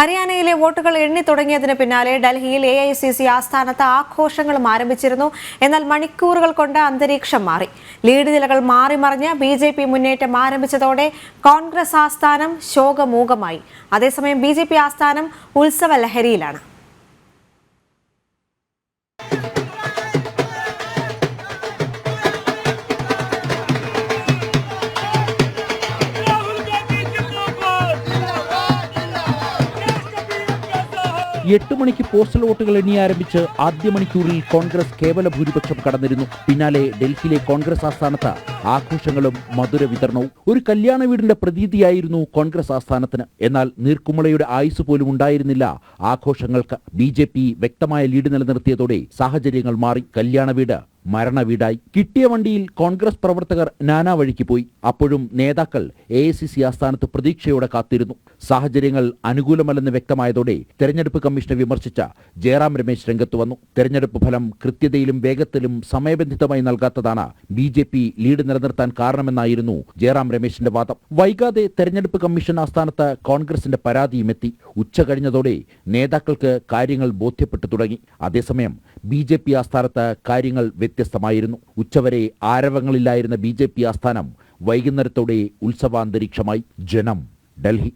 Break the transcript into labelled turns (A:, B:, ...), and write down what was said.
A: ഹരിയാനയിലെ വോട്ടുകൾ എണ്ണി തുടങ്ങിയതിന് പിന്നാലെ ഡൽഹിയിൽ എ ഐ സി സി ആസ്ഥാനത്ത് ആഘോഷങ്ങളും ആരംഭിച്ചിരുന്നു. എന്നാൽ മണിക്കൂറുകൾ കൊണ്ട് അന്തരീക്ഷം മാറി. ലീഡ് നിലകൾ മാറി മറിഞ്ഞ് ബി ജെ പി മുന്നേറ്റം ആരംഭിച്ചതോടെ കോൺഗ്രസ് ആസ്ഥാനം ശോകമൂകമായി. അതേസമയം ബി ജെ പി ആസ്ഥാനം ഉത്സവ ലഹരിയിലാണ്
B: എട്ട് മണിക്ക് പോസ്റ്റൽ വോട്ടുകൾ എണ്ണി ആരംഭിച്ച് ആദ്യ മണിക്കൂറിൽ കോൺഗ്രസ് കേവല ഭൂരിപക്ഷം കടന്നിരുന്നു. പിന്നാലെ ഡൽഹിയിലെ കോൺഗ്രസ് ആസ്ഥാനത്ത് ആഘോഷങ്ങളും മധുര വിതരണവും. ഒരു കല്യാണ വീടിന്റെ പ്രതീതിയായിരുന്നു കോൺഗ്രസ് ആസ്ഥാനത്തിന്. എന്നാൽ നീർക്കുമളയുടെ ആയുസ് പോലും ഉണ്ടായിരുന്നില്ല. ആഘോഷങ്ങൾക്ക് ബി വ്യക്തമായ ലീഡ് നിലനിർത്തിയതോടെ സാഹചര്യങ്ങൾ മാറി. കല്യാണ വീട് മരണ വീടായി കിട്ടിയ വണ്ടിയിൽ കോൺഗ്രസ് പ്രവർത്തകർ നാനാ വഴിക്ക് പോയി. അപ്പോഴും നേതാക്കൾ എ സി സി ആസ്ഥാനത്ത് പ്രതീക്ഷയോടെ കാത്തിരുന്നു. സാഹചര്യങ്ങൾ അനുകൂലമല്ലെന്ന് വ്യക്തമായതോടെ തെരഞ്ഞെടുപ്പ് കമ്മീഷനെ വിമർശിച്ച ജയറാം രമേശ് രംഗത്ത് വന്നു. തെരഞ്ഞെടുപ്പ് ഫലം കൃത്യതയിലും വേഗത്തിലും സമയബന്ധിതമായി നൽകാത്തതാണ് ബി ജെ പി ലീഡ് നിലനിർത്താൻ കാരണമെന്നായിരുന്നു ജയറാം രമേശിന്റെ വാദം. വൈകാതെ തെരഞ്ഞെടുപ്പ് കമ്മീഷൻ ആസ്ഥാനത്ത് കോൺഗ്രസിന്റെ പരാതിയും എത്തി. ഉച്ച കഴിഞ്ഞതോടെ നേതാക്കൾക്ക് കാര്യങ്ങൾ ബോധ്യപ്പെട്ടു തുടങ്ങി. അതേസമയം ബി ജെ പി ആസ്ഥാനത്ത് കാര്യങ്ങൾ വ്യത്യസ്തമായിരുന്നു. ഉച്ചവരെ ആരവങ്ങളില്ലായിരുന്ന ബി ആസ്ഥാനം വൈകുന്നേരത്തോടെ ഉത്സവാന്തരീക്ഷമായി. ജനം ഡൽഹി.